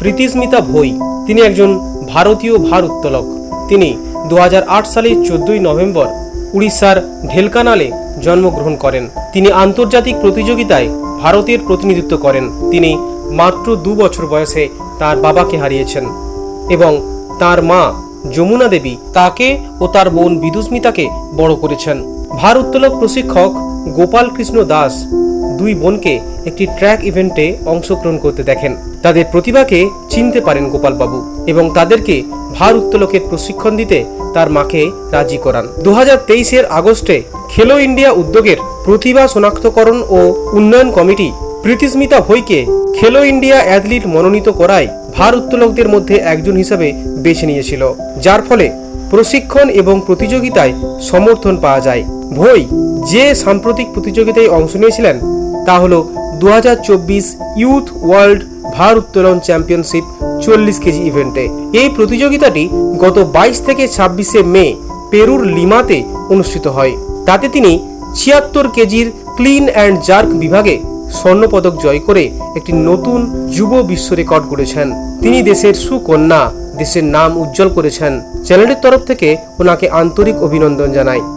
প্রীতিস্মিতা ভৈ তিনি একজন ভারতীয় ভার উত্তোলক তিনি দু সালে চোদ্দই নভেম্বর উড়িষ্যার ঢেলকানালে জন্মগ্রহণ করেন। তিনি আন্তর্জাতিক প্রতিযোগিতায় ভারতের প্রতিনিধিত্ব করেন। তিনি মাত্র দু বছর বয়সে তার বাবাকে হারিয়েছেন এবং তার মা যমুনা দেবী তাকে ও তার বোন বিদুস্মিতাকে বড় করেছেন। ভার উত্তোলক প্রশিক্ষক গোপাল কৃষ্ণ দাস দুই বোনকে একটি ট্র্যাক ইভেন্টে অংশগ্রহণ করতে দেখেন। তাদের প্রতিভাকে চিনতে পারেন গোপালবাবু এবং তাদেরকে ভার উত্তোলকের প্রশিক্ষণ দিতে তার মাকে রাজি করান। দু হাজার তেইশের আগস্টে খেলো ইন্ডিয়া উদ্যোগের প্রতিভা শনাক্তকরণ ও উন্নয়ন কমিটি প্রীতিস্মিতা ভৈকে খেলো ইন্ডিয়া অ্যাথলিট মনোনীত করায় ভার উত্তোলকদের মধ্যে একজন হিসাবে বেছে নিয়েছিল, যার ফলে প্রশিক্ষণ এবং প্রতিযোগিতায় সমর্থন পাওয়া যায়। ভৈ যে সাম্প্রতিক প্রতিযোগিতায় অংশ নিয়েছিলেন তা হল দু ইউথ ওয়ার্ল্ড ভার উত্তোলন চ্যাম্পিয়নশিপ চল্লিশ কেজি ইভেন্টে। এই প্রতিযোগিতাটি গত বাইশ থেকে ছাব্বিশে মে পেরুর লিমাতে অনুষ্ঠিত হয়। তাতে তিনি ছিয়াত্তর কেজির ক্লিন অ্যান্ড জার্ক বিভাগে স্বর্ণপদক জয় করে একটি নতুন যুব বিশ্ব রেকর্ড করেছেন। তিনি দেশের সুকন্যা, দেশের নাম উজ্জ্বল করেছেন। চ্যানেলের তরফ থেকে ওনাকে আন্তরিক অভিনন্দন জানাই।